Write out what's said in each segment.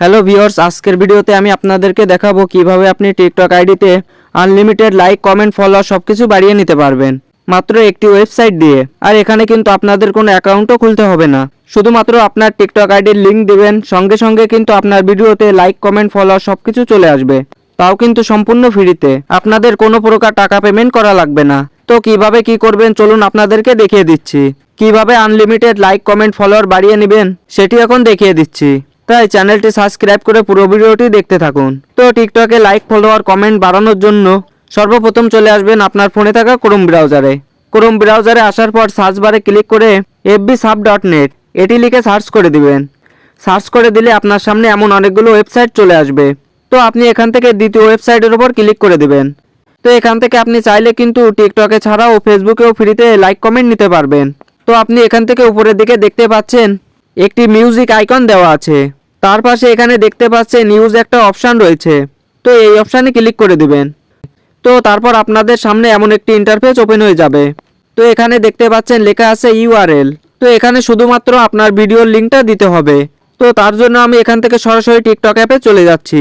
Hello viewers আজকের ভিডিওতে আমি আপনাদেরকে দেখাবো কীভাবে আপনি টিকটক আইডিতে আনলিমিটেড লাইক কমেন্ট ফলোয়ার সব কিছু বাড়িয়ে নিতে পারবেন। মাত্র একটি ওয়েবসাইট দিয়ে। আর এখানে কিন্তু আপনাদের কোনো অ্যাকাউন্টও খুলতে হবে না। শুধুমাত্র আপনার টিকটক আইডির লিঙ্ক দিবেন, সঙ্গে সঙ্গে কিন্তু আপনার ভিডিওতে লাইক কমেন্ট ফলোয়ার সব কিছু চলে আসবে। তাও কিন্তু সম্পূর্ণ ফ্রিতে। আপনাদের কোনো প্রকার টাকা পেমেন্ট করা লাগবে না। তো কীভাবে কি করবেন চলুন আপনাদেরকে দেখিয়ে দিচ্ছি। কীভাবে আনলিমিটেড লাইক কমেন্ট ফলোয়ার বাড়িয়ে নেবেন, সেটি এখন দেখিয়ে দিচ্ছি। তাই চ্যানেলটি সাবস্ক্রাইব করে পুরো ভিডিওটি দেখতে থাকুন। তো টিকটকে লাইক ফলোয়ার কমেন্ট বাড়ানোর জন্য সর্বপ্রথম চলে আসবেন আপনার ফোনে থাকা ক্রোম ব্রাউজারে ক্রোম ব্রাউজারে আসার পর সার্চ বারে ক্লিক করে এফবি সাব ডট নেট এটি লিখে সার্চ করে দিবেন। সার্চ করে দিলে আপনার সামনে এমন অনেকগুলো ওয়েবসাইট চলে আসবে। তো আপনি এখান থেকে দ্বিতীয় ওয়েবসাইটের উপর ক্লিক করে দিবেন। তো এখান থেকে আপনি চাইলে কিন্তু টিকটকে ছাড়াও ফেসবুকেও ফ্রিতে লাইক কমেন্ট নিতে পারবেন। তো আপনি এখান থেকে উপরের দিকে দেখতে পাচ্ছেন একটি মিউজিক আইকন দেওয়া আছে। তার পাশে এখানে দেখতে পাচ্ছেন নিউজ একটা অপশান রয়েছে। তো এই অপশানে ক্লিক করে দিবেন। তো তারপর আপনাদের সামনে এমন একটি ইন্টারফেস ওপেন হয়ে যাবে। তো এখানে দেখতে পাচ্ছেন লেখা আছে ইউআরএল তো এখানে শুধুমাত্র আপনার ভিডিওর লিঙ্কটা দিতে হবে। তো তার জন্য আমি এখান থেকে সরাসরি টিকটক অ্যাপে চলে যাচ্ছি।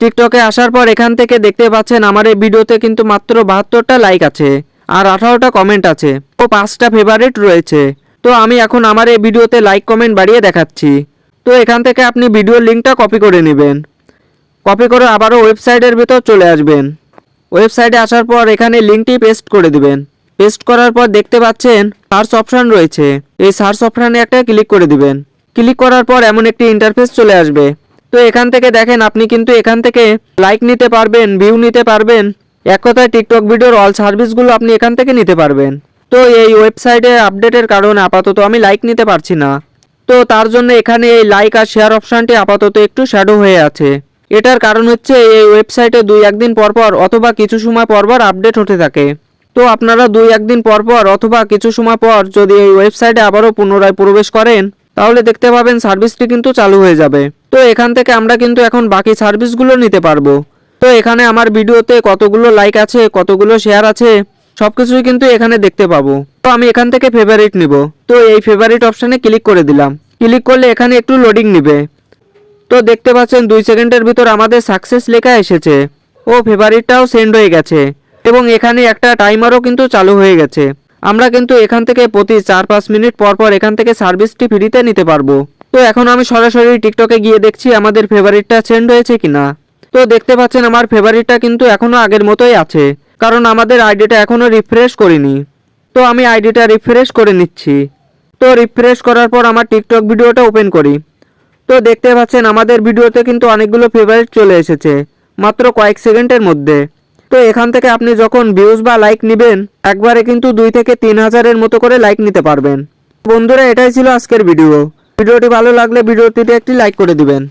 টিকটকে আসার পর এখান থেকে দেখতে পাচ্ছেন আমার এই ভিডিওতে কিন্তু মাত্র বাহাত্তরটা লাইক আছে। আর আঠারোটা কমেন্ট আছে। ও পাঁচটা ফেভারিট রয়েছে। তো আমি এখন আমার এই ভিডিওতে লাইক কমেন্ট বাড়িয়ে দেখাচ্ছি। তো এখান থেকে আপনি ভিডিওর লিঙ্কটা কপি করে নেবেন। কপি করে আবারও ওয়েবসাইটের ভেতর চলে আসবেন। ওয়েবসাইটে আসার পর এখানে লিঙ্কটি পেস্ট করে দিবেন। পেস্ট করার পর দেখতে পাচ্ছেন সার্চ অপশন রয়েছে। এই সার্চ অপশানে একটা ক্লিক করে দিবেন। ক্লিক করার পর এমন একটি ইন্টারফেস চলে আসবে। তো এখান থেকে দেখেন আপনি কিন্তু এখান থেকে লাইক নিতে পারবেন ভিউ নিতে পারবেন। এক কথায় টিকটক ভিডিওর অল সার্ভিসগুলো আপনি এখান থেকে নিতে পারবেন। তো এই ওয়েবসাইটে আপডেটের কারণে আপাতত আমি লাইক নিতে পারছি না। তো তার জন্য এখানে এই লাইক আর শেয়ার অপশানটি আপাতত একটু শ্যাডো হয়ে আছে। এটার কারণ হচ্ছে এই ওয়েবসাইটে দুই একদিন পর পর অথবা কিছু সময় পর পর আপডেট হতে থাকে। তো আপনারা দুই একদিন পর পর অথবা কিছু সময় পর যদি এই ওয়েবসাইটে আবারও পুনরায় প্রবেশ করেন, তাহলে দেখতে পাবেন সার্ভিসটি কিন্তু চালু হয়ে যাবে। তো এখান থেকে আমরা কিন্তু এখন বাকি সার্ভিসগুলো নিতে পারব। তো এখানে আমার ভিডিওতে কতগুলো লাইক আছে, কতগুলো শেয়ার আছে সব কিছুই কিন্তু এখানে দেখতে পাবো। তো আমি এখান থেকে ফেভারিট নিব। তো এই ফেভারিট অপশানে ক্লিক করে দিলাম। ক্লিক করলে এখানে একটু লোডিং নিবে। তো দেখতে পাচ্ছেন দুই সেকেন্ডের ভিতর আমাদের সাকসেস লেখা এসেছে। ও ফেভারিটটাও সেন্ড হয়ে গেছে। এবং এখানে একটা টাইমারও কিন্তু চালু হয়ে গেছে। আমরা কিন্তু এখান থেকে প্রতি চার পাঁচ মিনিট পর পর এখান থেকে সার্ভিসটি ফ্রিতে নিতে পারব। তো এখন আমি সরাসরি টিকটকে গিয়ে দেখছি আমাদের ফেভারিটটা সেন্ড হয়েছে কিনা। তো দেখতে পাচ্ছেন আমার ফেভারিটটা কিন্তু এখনও আগের মতোই আছে। কারণ আমাদের আইডিটা এখনও রিফ্রেশ করিনি। তো আমি আইডিটা রিফ্রেশ করে নিচ্ছি। তো রিফ্রেশ করার পর আমার টিকটক ভিডিওটা ওপেন করি। তো দেখতে পাচ্ছেন আমাদের ভিডিওতে কিন্তু অনেকগুলো ফেভারিট চলে এসেছে, মাত্র কয়েক সেকেন্ডের মধ্যে। তো এখান থেকে আপনি যখন ভিউজ বা লাইক নেবেন, একবারে কিন্তু দুই থেকে তিন হাজারের মতো করে লাইক নিতে পারবেন। বন্ধুরা, এটাই ছিল আজকের ভিডিও ভিডিওটি ভালো লাগলে ভিডিওটিতে একটি লাইক করে দিবেন।